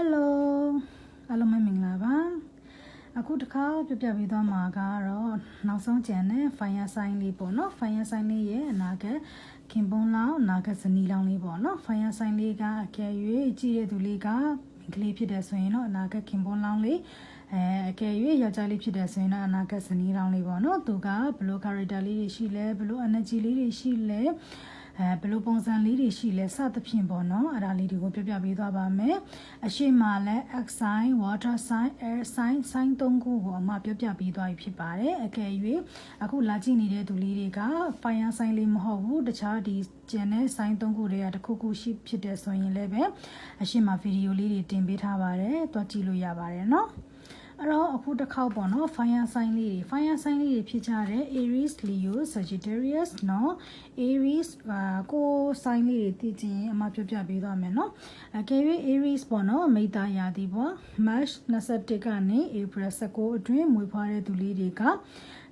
Hello အားလုံးပဲမင်္ဂလာပါအခုတစ်ခါပြပြပေးသွားမှာကတော့နောက်ဆုံးကြံတဲ့ fire sign လေးပေါ့နော် fire sign လေးရဲ့အနာဂတ်ခင်ပွန်းလောင်းအနာဂတ်ဇနီးလောင်းလေးပေါ့နော် fire sign လေးကအကယ်၍ကြည့်တဲ့သူလေးကမိန်းကလေးဖြစ်တယ်ဆိုရင်တော့အနာဂတ်ခင်ပွန်းလောင်းလေးအဲအကယ်၍ယောက်ျားလေးဖြစ်တယ်ဆိုရင်တော့အနာဂတ်ဇနီးလောင်းလေးပေါ့နော်သူကဘယ်လို character လေးတွေရှိလဲဘယ်လို energy လေးတွေရှိလဲ အဲဘယ်လိုပုံစံလေးတွေရှိလဲစသဖြင့်ပေါ့နော်အဲ့ဒါလေးတွေကိုပြပြပေးသွားပါမယ်အရှိမလဲ X sign water sign air sign sign သုံးခုကိုအမပြပြပေးသွားပြီဖြစ်ပါတယ်အကယ်၍အခုလာကြည့်နေတဲ့သူလေးတွေက fire sign လေးမဟုတ်ဘူးတခြားဒီကျန်တဲ့ sign သုံးခုတွေကတစ်ခုခုရှိဖြစ်တယ်ဆိုရင်လည်းပဲအရှိမဗီဒီယိုလေးတွေတင်ပေးထားပါတယ်တွားကြည့်လို့ရပါတယ်နော် အဲ့တော့အခုတစ်ခေါက်ပေါ့နော် fire sign လေးတွေ fire sign လေးတွေဖြစ်ကြတဲ့ Aries Leo Sagittarius နော် Aries ကို sign လေးတွေသိချင်းအမှပြပြပေးသွားမယ်နော်အကယ်၍ Aries ပေါ့နော်မိသားရာသီပေါ့ March 21ကနေ April 19အတွင်းမွေးဖွားတဲ့သူလေးတွေက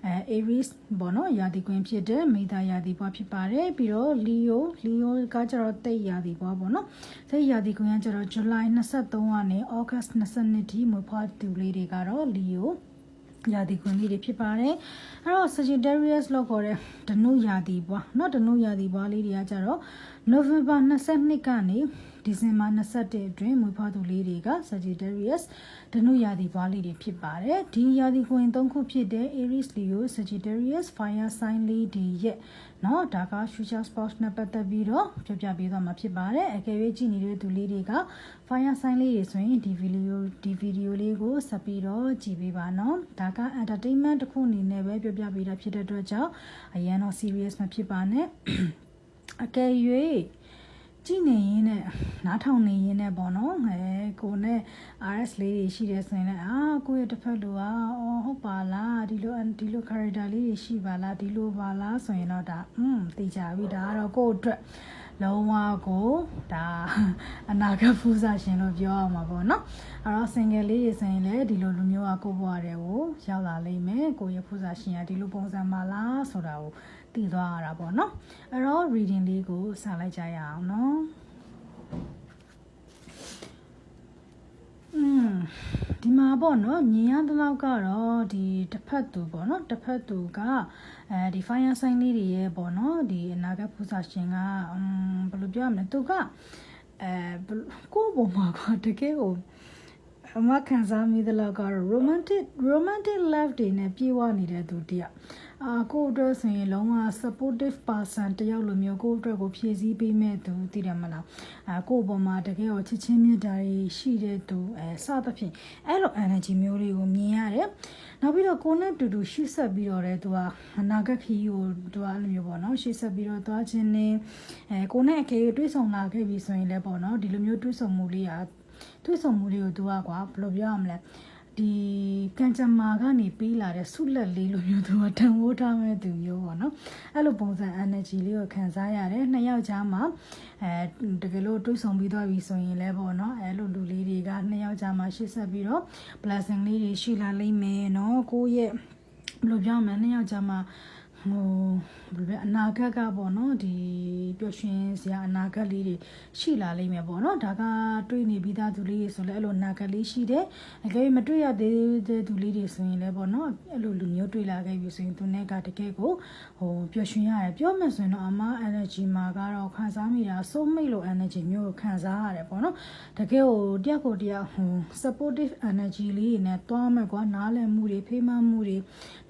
အဲ Aries ပေါ့နော်ရာသီကွင်းဖြစ်တဲ့မိသားရာသီပွားဖြစ်ပါတယ်ပြီးတော့ Leo Leo ကကျတော့တိတ်ရာသီပွားပေါ့နော်တိတ်ရာသီကွင်းကကျတော့ July 23ကနေ August 22ထိမွေးဖွားသူလေးတွေကတော့ Leo ရာသီခွင်လေးတွေဖြစ်ပါတယ်အဲ့တော့ Sagittarius လို့ခေါ်တဲ့ဓနုရာသီပွားเนาะဓနုရာသီပွားလေးတွေကကြတော့ November 22ကနေဒီဇင်ဘာ21အတွင်းမွေးဖွားသူလေးတွေက Sagittarius ဓနုရာသီပွားလေးတွေဖြစ်ပါတယ်ဒီရာသီခွင်၃ခုဖြစ်တဲ့ Aries Leo Sagittarius Fire Sign လေးတွေရဲ့ နော်ဒါက future sports နဲ့ပတ်သက်ပြီးတော့ပြပြပေးသွားမှာဖြစ်ပါတယ်အကယ်၍ကြည့်နေတဲ့သူလေးတွေက fire sign လေးတွေဆိုရင်ဒီ video ဒီ video လေးကိုဆက်ပြီးတော့ကြည့်ပေးပါနော်ဒါက entertainment တစ်ခုအနေနဲ့ပဲပြပြပေးတာဖြစ်တဲ့အတွက်ကြောင့်အရန်တော့ serious မဖြစ်ပါနဲ့အကယ်၍ ကြည့်နေရင်နဲ့နားထောင်နေရင်နဲ့ပေါ့နော်အဲကိုနဲ့ RS လေးတွေရှိတယ်ဆိုရင်လည်းအာကိုရဲ့တစ်ဖက်လူကအော်ဟုတ်ပါလားဒီလိုဒီလို character လေးတွေရှိပါလားဒီလိုပါလားဆိုရင်တော့ဒါอืมသိကြပြီဒါကတော့ကိုယ့်အတွက်လုံးဝကိုဒါအနာဂတ်ဖူးစာရှင်လို့ပြောအောင်ပါပေါ့နော်အဲ့တော့ single လေးတွေဆိုရင်လည်းဒီလိုလူမျိုးကကိုယ့်ဘဝတွေကိုရောက်လာလိမ့်မယ်ကိုယ့်ရဲ့ဖူးစာရှင်ကဒီလိုပုံစံပါလားဆိုတာကို သိသွားရတာပေါ့နော်အဲ့တော့ reading လေးကိုစာလိုက်ကြရအောင်နော်อืมဒီမှာပေါ့နော်မြင်ရတဲ့လောက်ကတော့ဒီတစ်ဖက်သူပေါ့နော်တစ်ဖက်သူကအဲဒီ fire sign လေးတွေရဲ့ပေါ့နော်ဒီအနာဂတ်ပူဇာရှင်ကဘယ်လိုပြောရမလဲသူကအဲကိုယ့်ဘုံမှာကတကယ်ကို အမခံစားမိတဲ့လောက်ကတော့ romantic romantic love တွေနဲ့ပြေဝနေတဲ့သူတယောက်အာကိုယ့်အတွက်ဆိုရင်လုံးဝ supportive person တယောက်လိုမျိုးကိုယ့်အတွက်ကိုဖြည့်ဆည်းပေးမဲ့သူသိတယ်မလားအာကိုယ့်ဘုံမှာတကယ်ကိုချစ်ချင်းမြတ်တာတွေရှိတဲ့သူအဲစသဖြင့်အဲ့လို energy မျိုးတွေကိုမြင်ရတယ်နောက်ပြီးတော့ကိုယ်နဲ့တူတူရှေ့ဆက်ပြီးတော့လေသူကအနာဂတ်ခီးကိုသူကအဲ့လိုမျိုးပေါ့နော်ရှေ့ဆက်ပြီးတော့သွားခြင်းနဲ့အဲကိုယ်နဲ့အခေတွေးဆောင်လာခဲ့ပြီဆိုရင်လည်းပေါ့နော်ဒီလိုမျိုးတွေးဆောင်မှုလေးက တွေးဆောင်မှုလေးကိုသူကကွာဘယ်လိုပြောရမလဲဒီကံကြမ္မာကနေပြီးလာတဲ့ဆုလက်လေးလိုမျိုးသူကတန်ဖိုးထားမဲ့သူမျိုးပေါ့နော်အဲ့လိုပုံစံ energy လေးကိုခံစားရတယ်နှစ်ယောက်ကြားမှာအဲတကယ်လို့တွေးဆောင်ပြီးသွားပြီဆိုရင်လည်းပေါ့နော်အဲ့လိုလူလေးတွေကနှစ်ယောက်ကြားမှာရှေ့ဆက်ပြီးတော့ blessing လေးတွေရှိလာလိမ့်မယ်နော်ကိုယ့်ရဲ့ဘယ်လိုပြောမလဲနှစ်ယောက်ကြားမှာ ဟိုဘယ်လိုအနာဂတ်ကပေါ့နော်ဒီပျော်ရွှင်စရာအနာဂတ်လေးတွေရှိလာလိမ့်မယ်ပေါ့နော်ဒါကတွေးနေပြီးသားသူလေးတွေဆိုလည်းအဲ့လိုအနာဂတ်လေးရှိတယ်အကယ်၍မတွေ့ရသေးတဲ့သူလေးတွေဆိုရင်လည်းပေါ့နော်အဲ့လိုလူမျိုးတွေ့လာခဲ့ပြီဆိုရင်သူနဲ့ကတကယ်ကိုဟိုပျော်ရွှင်ရတယ်ပြောမယ်ဆိုရင်တော့အမ energy မှာကတော့ခံစားမိတာစိုးမိတ်လို energy မျိုးကိုခံစားရတယ်ပေါ့နော်တကယ်ကိုတယောက်ကိုတယောက်ဟို supportive energy လေးတွေနဲ့တွားမဲ့ကွာနားလည်မှုတွေဖေးမမှုတွေ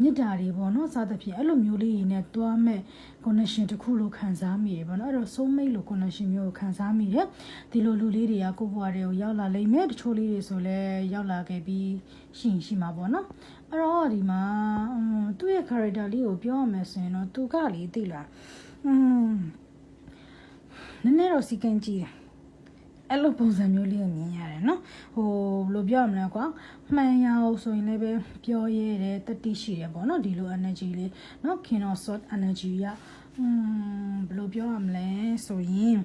မေတ္တာတွေပေါ့နော်စသဖြင့်အဲ့လိုမျိုးလေးတွေနဲ့တွားမဲ့ connection တစ်ခုလို့ခံစားမိတယ်ပေါ့နော်အဲ့တော့ soul mate လို့ connection မျိုးကိုခံစားမိတယ်ဒီလိုလူလေးတွေကကိုယ့်ဘဝတွေကိုရောက်လာလိမ့်မယ်တချို့လေးတွေဆိုလည်းရောက်လာခဲ့ပြီးရှိရင်ရှိမှာပေါ့နော်အဲ့တော့ဒီမှာသူ့ရဲ့ character လေးကိုပြောရမယ်ဆိုရင်တော့သူကလေသိလားอืมနည်းနည်းတော့စီကံကြည့်တယ် အဲ့လိုပုံစံမျိုးလေးကိုမြင်ရတယ်နော်ဟိုဘယ်လိုပြောရမလဲကွာမှန်ရအောင်ဆိုရင်လည်းပဲပြောရဲတယ်တတိရှိတယ်ပေါ့နော်ဒီလို energy လေးနော်ခင်တော့ sort energy ရอืมဘယ်လိုပြောရမလဲဆိုရင်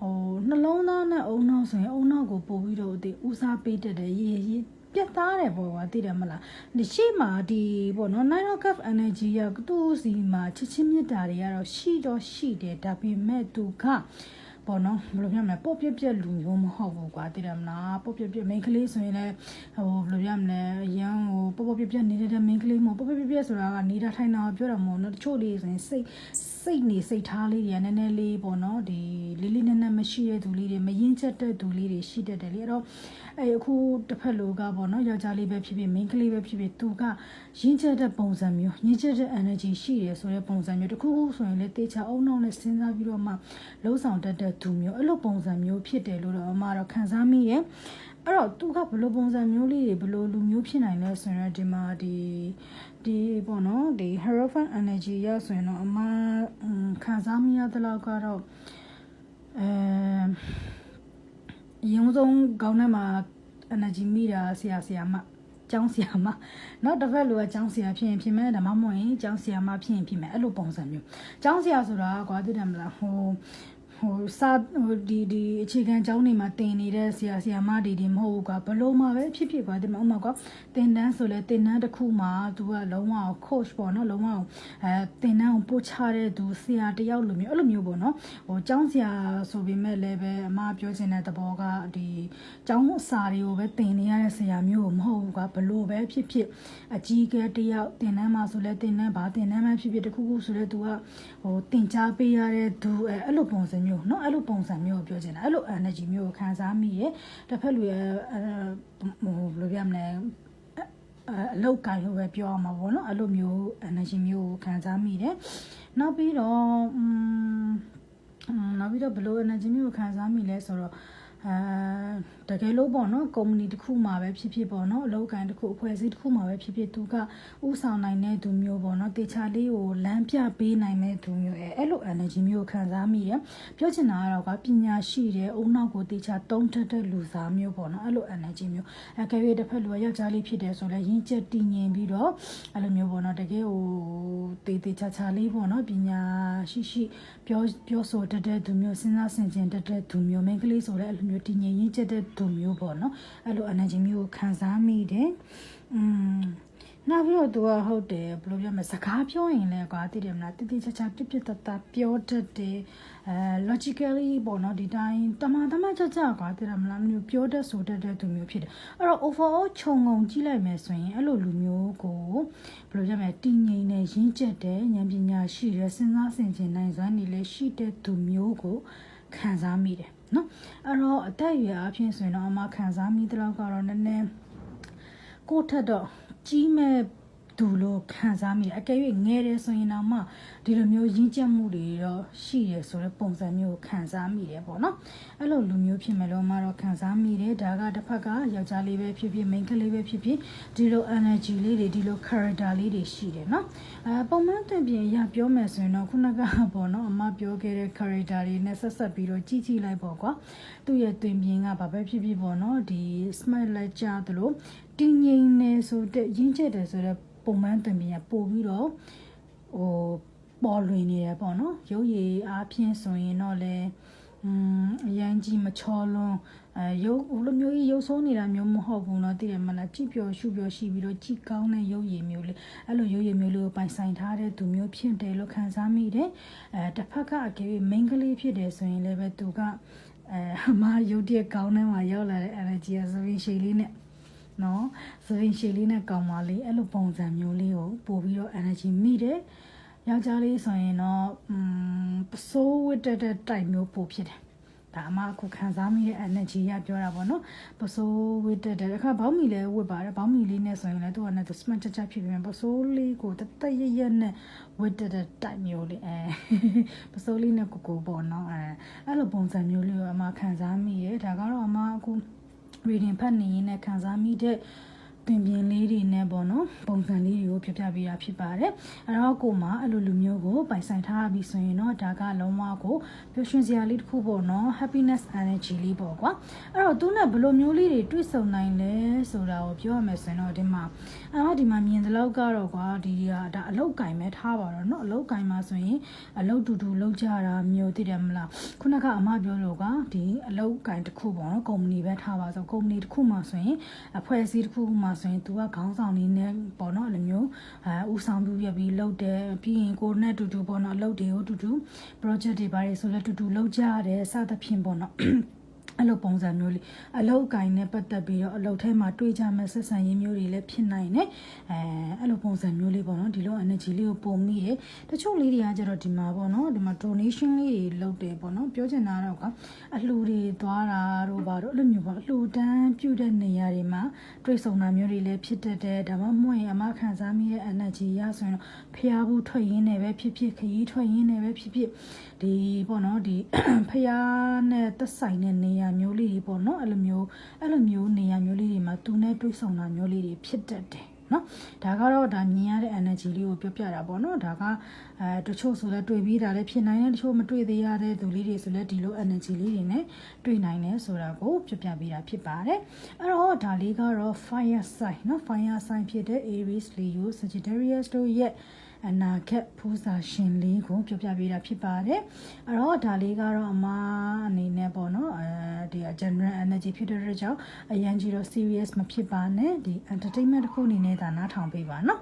ဟိုနှလုံးသားနဲ့အုံနောက်ဆိုရင်အုံနောက်ကိုပို့ပြီးတော့ဒီဦးစားပေးတတ်တယ်ရေရေပြတ်သားတယ်ပေါ့ကွာသိတယ်မလားဒီရှိမှဒီပေါ့နော် nine of cup energy ရသူ့စီမှာချစ်ချင်းမြတ်တာတွေကတော့ရှိတော့ရှိတယ်ဒါပေမဲ့သူက ပေါ့နော်ဘယ်လိုပြောမလဲပေါ့ပြက်ပြက်လူမျိုးမဟုတ်ဘူးကွာသိတယ်မလားပေါ့ပြက်ပြက်မိန်းကလေးဆိုရင်လည်းဟိုဘယ်လိုပြောမလဲအရန်ဟိုပေါ့ပေါ့ပြက်ပြက်နေတဲ့မိန်းကလေးမဟုတ်ပေါ့ပြက်ပြက်ပြက်ဆိုတာကနေတာထိုင်တာပြောတာမဟုတ်နော်တချို့လေးဆိုရင်စိတ် စိတ်နေစိတ်ထားလေးတွေကနည်းနည်းလေးပေါ့နော်ဒီလေးလေးနက်နက်မရှိတဲ့သူလေးတွေမရင်ချက်တဲ့သူလေးတွေရှိတတ်တယ်လေအဲ့တော့အဲအခုတစ်ဖက်လူကပေါ့နော်ယောက်ျားလေးပဲဖြစ်ဖြစ်မိန်းကလေးပဲဖြစ်ဖြစ်သူကရင်ချက်တဲ့ပုံစံမျိုးရင်ချက်တဲ့ energy ရှိတယ်ဆိုတဲ့ပုံစံမျိုးတစ်ခုခုဆိုရင်လေတေချာအုံနောက်နဲ့စဉ်းစားပြီးတော့မှလှုပ်ဆောင်တတ်တဲ့သူမျိုးအဲ့လိုပုံစံမျိုးဖြစ်တယ်လို့တော့အမတော့ခံစားမိရဲ့ အဲ့တော့သူကဘလို့ပုံစံမျိုးလေးတွေဘလို့လူမျိုးဖြစ်နိုင်လဲဆိုရင်ဒီမှာဒီဒီပေါ့နော်ဒီ Hierophant energy ရဆိုရင်တော့အမခံစားမိရတဲ့လောက်ကတော့အဲရုံဆုံးခေါင်းထဲမှာ energy မိတာဆရာဆရာမကျောင်းဆရာမနောက်တစ်ဖက်လိုကကျောင်းဆရာဖြစ်ရင်ဖြစ်မယ်ဒါမှမဟုတ်ရင်ကျောင်းဆရာမဖြစ်ရင်ဖြစ်မယ်အဲ့လိုပုံစံမျိုးကျောင်းဆရာဆိုတာကွာသိတယ်မလားဟို ဟိုစာဟိုဒီဒီအခြေခံကျောင်းတွေမှာတင်နေတဲ့ဆရာဆရာမတွေဒီမဟုတ်ဘူးကွာဘလို့မှပဲဖြစ်ဖြစ်ကွာဒီမှာဥမာကွာတင်တန်းဆိုလဲတင်တန်းတစ်ခုမှာသူကလုံးဝ coach ပေါ့နော်လုံးဝအဲတင်တန်းကိုပို့ချတဲ့သူဆရာတယောက်လိုမျိုးအဲ့လိုမျိုးပေါ့နော်ဟိုကျောင်းဆရာဆိုပေမဲ့လည်းပဲအမပြောချင်တဲ့သဘောကဒီကျောင်းစာတွေကိုပဲတင်နေရတဲ့ဆရာမျိုးကိုမဟုတ်ဘူးကွာဘလို့ပဲဖြစ်ဖြစ်အကြီးကဲတယောက်တင်တန်းမှာဆိုလဲတင်တန်းဘာတင်တန်းမှဖြစ်ဖြစ်တခုခုဆိုလဲသူကဟိုတင် जा ပေးရတဲ့သူအဲအဲ့လိုပုံစံမျမျိုးเนาะအဲ့လိုပုံစံမျိုးကိုပြောချင်တာအဲ့လို energy မျိုးကိုခံစားမိရဲ့တစ်ဖက်လူရဲ့ဟိုဘယ်လိုပြောမလဲအလောက်ကင်လို့ပဲပြောရမှာပေါ့နော်အဲ့လိုမျိုး energy မျိုးကိုခံစားမိတယ်နောက်ပြီးတော့อืมနောက်ပြီးတော့ဘယ်လို energy မျိုးကိုခံစားမိလဲဆိုတော့အဲ တကယ်လို့ပေါ့နော်ကုမ္ပဏီတစ်ခုမှာပဲဖြစ်ဖြစ်ပေါ့နော်အလုပ်ကိုင်တစ်ခုအဖွဲ့အစည်းတစ်ခုမှာပဲဖြစ်ဖြစ်သူကဥဆောင်နိုင်တဲ့သူမျိုးပေါ့နော်တေချာလေးကိုလမ်းပြပေးနိုင်တဲ့သူမျိုးအဲအဲ့လို energy မျိုးခံစားမိတယ်ပြောချင်တာကတော့ကပညာရှိတဲ့အုံနောက်ကိုတေချာတုံးထက်တဲ့လူစားမျိုးပေါ့နော်အဲ့လို energy မျိုးအဲကဲရတစ်ဖက်လူကယောက်ျားလေးဖြစ်တယ်ဆိုလဲရင်းချက်တည်ငြိမ်ပြီးတော့အဲ့လိုမျိုးပေါ့နော်တကယ်ဟိုတေတေချာချာလေးပေါ့နော်ပညာရှိရှိပြောပြောဆိုတတ်တဲ့သူမျိုးစဉ်းစားဆင်ခြင်တတ်တဲ့သူမျိုးမိန်းကလေးဆိုလဲအဲ့လိုမျိုးတည်ငြိမ်ရင်းချက်တဲ့သူမျိုးပေါ့နော်အဲ့လို energy မျိုးကိုခံစားမိတယ်อืมနောက်ပြီးတော့သူကဟုတ်တယ်ဘယ်လိုပြောမလဲစကားပြောရင်လည်းကွာသိတယ်မလားတိတိကျကျပြပြတတပြောတတ်တယ်အဲ logically ပေါ့နော်ဒီတိုင်းတမန်တမန်ကြကြကွာသိတယ်မလားမျိုးပြောတတ်ဆိုတတ်တဲ့သူမျိုးဖြစ်တယ်အဲ့တော့ overall ခြုံငုံကြည့်လိုက်မယ်ဆိုရင်အဲ့လိုလူမျိုးကိုဘယ်လိုပြောမလဲတည်ငြိမ်နေရင်းကျက်တယ်ဉာဏ်ပညာရှိတယ်စဉ်းစားဆင်ခြင်နိုင်စွမ်းနေလည်းရှိတဲ့သူမျိုးကိုခံစားမိတယ် နော်အဲ့တော့အသက်အရွယ်အဖြစ်ဆိုရင်တော့အမခံစားမိတဲ့လောက်ကတော့နည်းနည်းကိုထက်တော့ကြီးမဲ့ သူလို့ခံစားမိတယ်အကယ်၍ငယ်တယ်ဆိုရင်တော့မှဒီလိုမျိုးရင်းကျက်မှုတွေတော့ရှိရဆိုတဲ့ပုံစံမျိုးကိုခံစားမိတယ်ပေါ့နော်အဲ့လိုလူမျိုးဖြစ်မယ်လို့မှတော့ခံစားမိတယ်ဒါကတစ်ဖက်ကယောက်ျားလေးပဲဖြစ်ဖြစ် main ကလေးပဲဖြစ်ဖြစ်ဒီလို energy လေးတွေဒီလို character လေးတွေရှိတယ်နော်အဲပုံမှန်တင်ပြင်ရပြောမယ်ဆိုရင်တော့ခုနကပေါ့နော်အမပြောခဲ့တဲ့ character တွေနဲ့ဆက်ဆက်ပြီးတော့ကြည့်ကြည့်လိုက်ပေါ့ကွာသူ့ရဲ့တင်ပြင်ကဘာပဲဖြစ်ဖြစ်ပေါ့နော်ဒီ smile လက်ကြသလိုတင်းငိမ့်နေဆိုတဲ့ရင်းချက်တယ်ဆိုတဲ့ ပုံမှန်တင်ပြင်ကပို့ပြီးတော့ဟိုပေါ်လွင်နေရပေါ့နော်ရုပ်ရည်အားဖြင့်ဆိုရင်တော့လေอืมအရင်ကြီးမချောလွန်းအဲရုပ်ဟိုလိုမျိုးကြီးရုပ်ဆိုးနေတာမျိုးမဟုတ်ဘူးเนาะသိတယ်မလားကြည့်ပျော်ရှုပျော်ရှိပြီးတော့ကြည့်ကောင်းတဲ့ရုပ်ရည်မျိုးလေးအဲ့လိုရုပ်ရည်မျိုးလေးကိုပိုင်ဆိုင်ထားတဲ့သူမျိုးဖြစ်တယ်လို့ခံစားမိတယ်အဲတစ်ဖက်ကအကေမိန်းကလေးဖြစ်တယ်ဆိုရင်လည်းပဲသူကအဲအမရုပ်တရက်ကောင်းတဲ့မှာရောက်လာတဲ့ energy အစပင်းရှည်လေးနဲ့ နော်စပင်းရှည်လေးနဲ့ကောင်းပါလေးအဲ့လိုပုံစံမျိုးလေးကိုပို့ပြီးတော့ energy မိတယ်ယောက်ျားလေးဆိုရင်တော့อืมပစိုးဝတ်တဲ့ type မျိုးပို့ဖြစ်တယ်ဒါအမအခုခံစားမိတဲ့ energy ရပြောတာပေါ့နော်ပစိုးဝတ်တဲ့အခါဘောင်းမီလည်းဝတ်ပါတယ်ဘောင်းမီလေးနဲ့ဆိုရင်လည်းသူကလည်း smart ချာချာဖြစ်ပြီးပစိုးလေးကိုတတရရနဲ့ဝတ်တဲ့ type မျိုးလေးအဲပစိုးလေးနဲ့ကိုကိုပေါ့နော်အဲအဲ့လိုပုံစံမျိုးလေးကိုအမခံစားမိရဲ့ဒါကတော့အမအခု reading ဖတ်နေရင်လည်းခံစားမိတဲ့ ပင်ပြင်လေးတွေနဲ့ပေါ့နော်ပုံစံလေးတွေကိုပြပြပေးတာဖြစ်ပါတယ်အဲ့တော့ကိုမှအဲ့လိုလူမျိုးကိုပိုင်ဆိုင်ထားပြီဆိုရင်တော့ဒါကလုံးဝကိုပျော်ရွှင်စရာလေးတစ်ခုပေါ့နော် happiness energy လေးပေါ့ကွာအဲ့တော့သူနဲ့ဘယ်လိုမျိုးလေးတွေတွေ့ဆုံနိုင်လဲဆိုတာကိုပြောရမယ်ဆိုရင်တော့ဒီမှာအဲ့တော့ဒီမှာမြင်တဲ့လောက်ကတော့ကွာဒီကဒါအလောက်ကင်ပဲထားပါတော့เนาะအလောက်ကင်မှာဆိုရင်အလောက်တူတူလောက်ကြတာမျိုးသိတယ်မလားခုနကအမပြောလို့ကဒီအလောက်ကင်တစ်ခုပေါ့နော်ကုမ္ပဏီပဲထားပါဆိုကုမ္ပဏီတစ်ခုမှာဆိုရင်အဖွဲ့အစည်းတစ်ခုမှာ ဆိုရင် तू ကခေါင်းဆောင်နေနဲ့ပေါ့နော်အဲ့လိုမျိုးအဲဥဆောင်ပြုပြပြီးလှုပ်တယ်ပြီးရင်ကိုယ်နဲ့တူတူပေါ့နော်အလုပ်တွေကိုတူတူ project တွေပါတယ်ဆိုလဲတူတူလုပ်ကြရတယ်စသဖြင့်ပေါ့နော် အဲ့လိုပုံစံမျိုးလေးအလုတ်ကင်နဲ့ပတ်သက်ပြီးတော့အလုတ်ထဲမှာတွေးကြမဲ့ဆက်ဆံရေးမျိုးတွေလည်းဖြစ်နိုင်တယ်အဲအဲ့လိုပုံစံမျိုးလေးပေါ့နော်ဒီလို energy လေးကိုပုံမိတယ်တချို့လေးတွေကကျတော့ဒီမှာပေါ့နော်ဒီမှာ donation လေးတွေလုပ်တယ်ပေါ့နော်ပြောချင်တာတော့ကအလှူတွေသွားတာတို့ဘာတို့အဲ့လိုမျိုးပေါ့အလှူတန်းပြုတဲ့နေရာတွေမှာတွေးဆုံတာမျိုးတွေလည်းဖြစ်တတ်တယ်ဒါမှမဟုတ်ရင်အမခံစားမိတဲ့ energy ရဆိုရင်တော့ဖျားဘူးထွက်ရင်းနဲ့ပဲဖြစ်ဖြစ်ခရီးထွက်ရင်းနဲ့ပဲဖြစ်ဖြစ်ဒီပေါ့နော်ဒီဖျားနဲ့သက်ဆိုင်တဲ့နေရာမျိုးလေးတွေပေါ့နော်အဲ့လိုမျိုးအဲ့လိုမျိုးနေရာမျိုးလေးတွေမှာသူနဲ့တွေးဆုံတာမျိုးလေးတွေဖြစ်တတ်တယ်နော်ဒါကတော့ဒါမြင်ရတဲ့ energy လေးကိုပြောပြတာပေါ့နော်ဒါကအဲတချို့ဆိုလဲတွေ့ပြီးတာလည်းဖြစ်နိုင်တယ်တချို့မတွေ့သေးရတဲ့သူလေးတွေဆိုလဲဒီလို energy လေးတွေနဲ့တွေ့နိုင်တယ်ဆိုတာကိုပြောပြပေးတာဖြစ်ပါတယ်အဲ့တော့ဒါလေးကတော့ fire sign နော် fire sign ဖြစ်တဲ့ Aries Leo Sagittarius တို့ရဲ့ အနာဂတ်ဖူးစာရှင်လေးကိုပြောပြပေးတာဖြစ်ပါတယ်အဲ့တော့ဒါလေးကတော့အမအနေနဲ့ပေါ့နော်အဲဒီ general energy ဖြစ်တဲ့အတွက်ကြောင့်အရန်ကြီးတော့ serious မဖြစ်ပါနဲ့ဒီ entertainment တစ်ခုအနေနဲ့ဒါနားထောင်ပေးပါနော်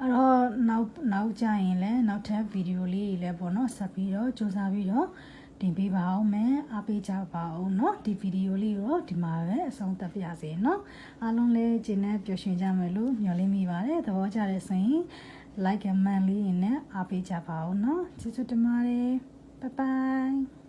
အဲ့တော့နောက်နောက်ကြရင်လည်းနောက်ထပ်ဗီဒီယိုလေးတွေလည်းပေါ့နော်ဆက်ပြီးတော့စူးစမ်းပြီးတော့တင်ပေးပါအောင်မယ်အားပေးကြပါအောင်เนาะဒီဗီဒီယိုလေးကိုဒီမှာပဲအဆုံးသတ်ပြစေเนาะအားလုံးလည်းကျင်းနဲ့ပျော်ရွှင်ကြမယ်လို့မျှော်လင့်မိပါတယ်သဘောကျတဲ့ဆိုရင် like and man လေးနဲ့အားပေးကြပါအောင်เนาะကျေးဇူးတင်ပါတယ် bye bye